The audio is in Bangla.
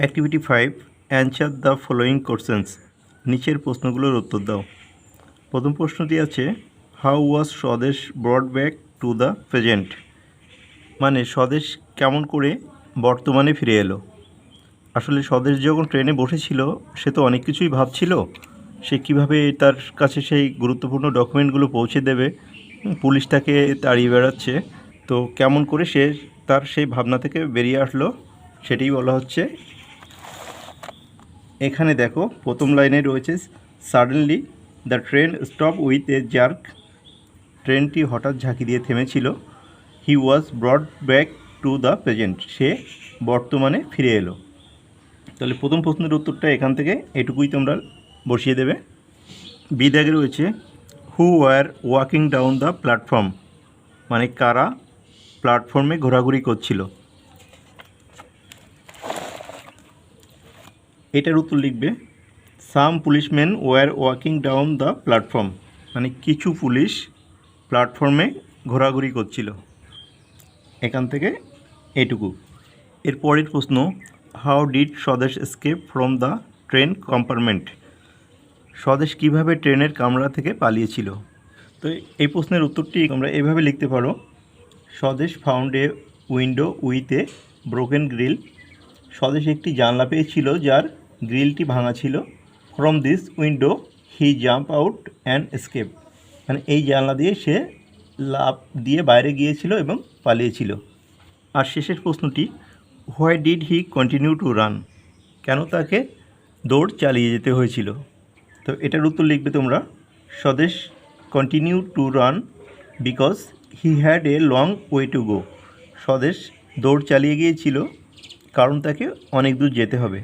Activity five answer the following questions নিচের প্রশ্নগুলোর উত্তর দাও। প্রথম প্রশ্নটি আছে how was Swadesh brought back to the present মানে স্বদেশ কেমন করে বর্তমানে ফিরে এলো? আসলে স্বদেশ যখন ট্রেনে বসেছিল, সে তো অনেক কিছুই ভাবছিল। সে কীভাবে তার কাছে সেই গুরুত্বপূর্ণ ডকুমেন্টগুলো পৌঁছে দেবে? পুলিশ তাকে তাড়িয়ে বেড়াচ্ছে। তো কেমন করে সে তার সেই ভাবনা থেকে বেরিয়ে আসলো, সেটাই বলা হচ্ছে এখানে দেখো প্রথম লাইনে রয়েছে suddenly the train stop with a jerk ট্রেনটি হঠাৎ ঝাঁকি দিয়ে থেমেছিল। He was brought back to the present সে বর্তমানে ফিরে এলো। তাহলে প্রথম প্রশ্নের উত্তরটা এখান থেকে এটুকুই তোমরা বসিয়ে দেবে। বিদাগে রয়েছে who were walking down the platform মানে কারা প্ল্যাটফর্মে ঘোরাঘুরি করছিল? এটার উত্তর লিখবে some policeman were walking down the platform মানে কিছু পুলিশ প্ল্যাটফর্মে ঘোরাঘুরি করছিল। এখান থেকে এটুকু। এর পরের প্রশ্ন how did Swadesh escape from the train compartment Swadesh কীভাবে ট্রেনের কামরা থেকে পালিয়েছিল? তো এই প্রশ্নের উত্তরটি আমরা এভাবে লিখতে পারো, Swadesh found a window with a broken grill Swadesh একটি জানলা পেয়েছিল যার গ্রিলটি ভাঙা ছিল। From this window he jump out and escape মানে এই জানলা দিয়ে সে লাভ দিয়ে বাইরে গিয়েছিল এবং পালিয়েছিল। আর শেষের প্রশ্নটি why did he continue to run কেন তাকে দৌড় চালিয়ে যেতে হয়েছিল? তো এটার উত্তর লিখবে তোমরা, Swadesh continue to run because he had a long way to go Swadesh দৌড় চালিয়ে গিয়েছিল, কারণ তাকে অনেক দূর যেতে হবে।